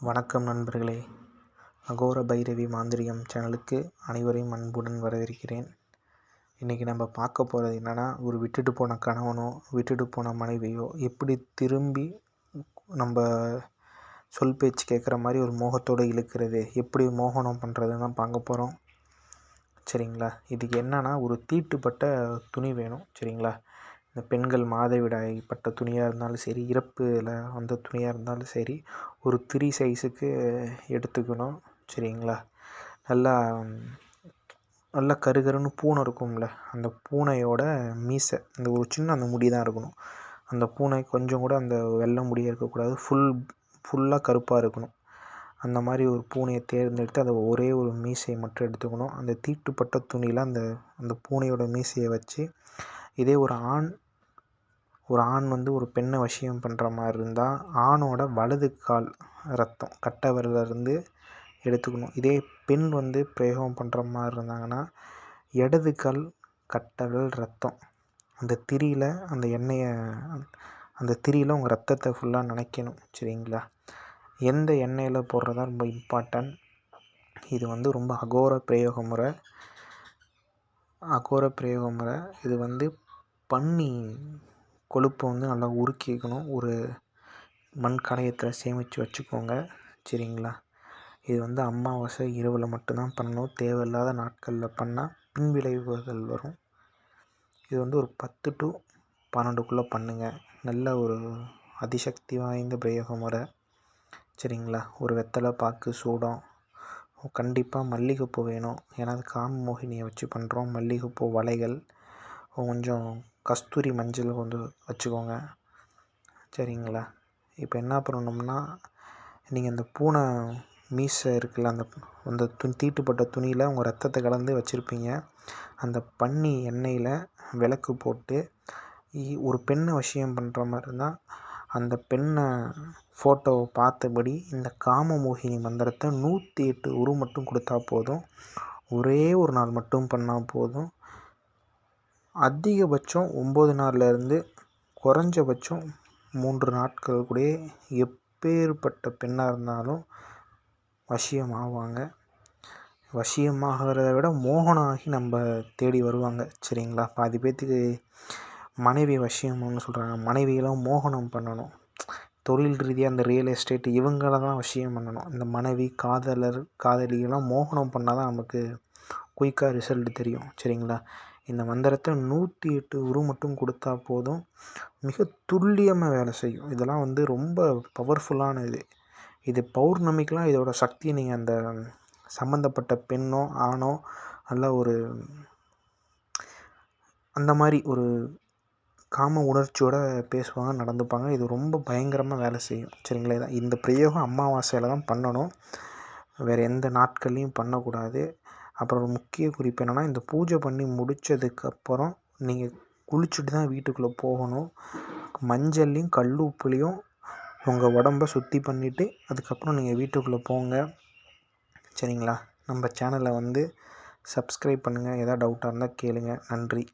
வணக்கம் நண்பர்களே. அகோர பைரவி மாந்திரிகம் சேனலுக்கு அனைவரையும் அன்புடன் வரவேற்கிறேன். இன்றைக்கி நம்ம பார்க்க போகிறது என்னென்னா ஒரு விட்டுட்டு போன கணவனோ விட்டுட்டு போன மனைவியோ எப்படி திரும்பி நம்ம சொல் பேச்சு கேட்குற மாதிரி ஒரு மோகத்தோடு இழுக்கிறது எப்படி மோகனம் பண்ணுறதுன்னு தான் பார்க்க போகிறோம் சரிங்களா? இதுக்கு என்னென்னா ஒரு தீட்டுப்பட்ட துணி வேணும். சரிங்களா? இந்த பெண்கள் மாதவிடாய் பட்ட துணியாக இருந்தாலும் சரி இறப்பில் வந்த துணியாக இருந்தாலும் சரி ஒரு த்ரீ சைஸுக்கு எடுத்துக்கணும் சரிங்களா? நல்லா நல்லா கருகருன்னு பூனை இருக்கும்ல அந்த பூனையோட மீசை இந்த ஒரு சின்ன அந்த முடி தான் இருக்கணும். அந்த பூனை கொஞ்சம் கூட அந்த வெள்ளை முடியாக இருக்கக்கூடாது ஃபுல் ஃபுல்லாக கருப்பாக இருக்கணும். அந்த மாதிரி ஒரு பூனையை தேர்ந்தெடுத்து அதை ஒரே ஒரு மீசையை மட்டும் எடுத்துக்கணும். அந்த தீட்டுப்பட்ட துணியில் அந்த அந்த பூனையோட மீசையை வச்சு இதே ஒரு ஆண் ஒரு ஆண் வந்து ஒரு பெண்ணை வசியம் பண்ணுற மாதிரி இருந்தால் ஆணோட வலது கால் ரத்தம் கட்டை இருந்து எடுத்துக்கணும். இதே பெண் வந்து பிரயோகம் பண்ணுற மாதிரி இருந்தாங்கன்னா இடது கால் கட்டை விரல் ரத்தம். அந்த திரியில் அந்த எண்ணெயை அந்த திரியில் உங்கள் ரத்தத்தை ஃபுல்லாக நினைக்கணும் சரிங்களா? எந்த எண்ணெயில் போடுறதா ரொம்ப இம்பார்ட்டன்ட் இது வந்து ரொம்ப அகோர பிரயோக முறை. அகோர பிரயோக முறை இது வந்து பன்னி கொழுப்பை வந்து நல்லா உருக்கிக்கணும். ஒரு மண் கலையத்தில் சேமித்து வச்சுக்கோங்க. சரிங்களா? இது வந்து அமாவாசை இரவில் மட்டும்தான் பண்ணணும். தேவையில்லாத நாட்களில் பண்ணால் பின்விளைவுகள் வரும். இது வந்து ஒரு பத்து டு பன்னெண்டுக்குள்ளே பண்ணுங்கள் நல்ல ஒரு அதிசக்தி வாய்ந்த பிரயோக முறை சரிங்களா? ஒரு வெத்தலை பாக்கு சூடம். கண்டிப்பாக மல்லிகைப்பூ வேணும். ஏன்னா அது காம மோகினியை வச்சு பண்ணுறோம் மல்லிகைப்பூ வலைகள் கொஞ்சம் கஸ்தூரி மஞ்சள் வந்து வச்சுக்கோங்க. சரிங்களா? இப்போ என்ன பண்ணணும்னா நீங்கள் இந்த பூனை மீசை இருக்குல்ல அந்த அந்த துணி தீட்டுப்பட்ட துணியில் உங்கள் ரத்தத்தை கலந்து வச்சுருப்பீங்க. அந்த பன்னி எண்ணெயில் விளக்கு போட்டு ஒரு பெண்ணை விஷயம் பண்ணுற மாதிரி இருந்தால் அந்த பெண்ணை ஃபோட்டோவை பார்த்தபடி இந்த காமமோகினி மந்திரத்தை நூற்றி எட்டு உரு மட்டும் கொடுத்தா போதும். ஒரே ஒரு நாள் மட்டும் பண்ணால் போதும். அதிகபட்சம் ஒம்பது நாள்லேருந்து குறைஞ்சபட்சம் மூன்று நாட்கள் கூட எப்பேற்பட்ட பெண்ணாக இருந்தாலும் வசியம் ஆவாங்க வசியமாகிறத விட மோகனம் ஆகி நம்ம தேடி வருவாங்க சரிங்களா? பாதி பேர்த்துக்கு மனைவி வசியம்னு சொல்கிறாங்க மனைவியெல்லாம் மோகனம் பண்ணணும். தொழில் ரீதியாக அந்த ரியல் எஸ்டேட் இவங்கள தான் விஷயம் பண்ணணும். இந்த மனைவி காதலர் காதலியெல்லாம் மோகனம் பண்ணால் தான் நமக்கு குயிக்காக ரிசல்ட் தெரியும் சரிங்களா? இந்த மந்திரத்தை நூற்றி எட்டு உரு மட்டும் கொடுத்தா போதும். மிக துல்லியமாக வேலை செய்யும். இதெல்லாம் வந்து ரொம்ப பவர்ஃபுல்லான இது. இது பௌர்ணமிக்கெலாம் இதோட சக்தியை நீங்கள் அந்த சம்மந்தப்பட்ட பெண்ணோ ஆணோ நல்ல ஒரு அந்த மாதிரி ஒரு காம உணர்ச்சியோடு பேசுவாங்க நடந்துப்பாங்க. இது ரொம்ப பயங்கரமாக வேலை செய்யும். சரிங்களா? இதான் இந்த பிரயோகம் அமாவாசையில் தான் பண்ணணும். வேறு எந்த நாட்கள்லையும் பண்ணக்கூடாது. அப்புறம் ஒரு முக்கிய குறிப்பு என்னென்னா இந்த பூஜை பண்ணி முடித்ததுக்கப்புறம் நீங்கள் குளிச்சுட்டு தான் வீட்டுக்குள்ளே போகணும். மஞ்சள்லையும் கல் உப்புலேயும் உங்கள் உடம்ப சுத்தி பண்ணிவிட்டு அதுக்கப்புறம் நீங்கள் வீட்டுக்குள்ளே போங்க. சரிங்களா? நம்ம சேனலை வந்து சப்ஸ்கிரைப் பண்ணுங்கள் எதாவது டவுட்டாக இருந்தால் கேளுங்கள் நன்றி.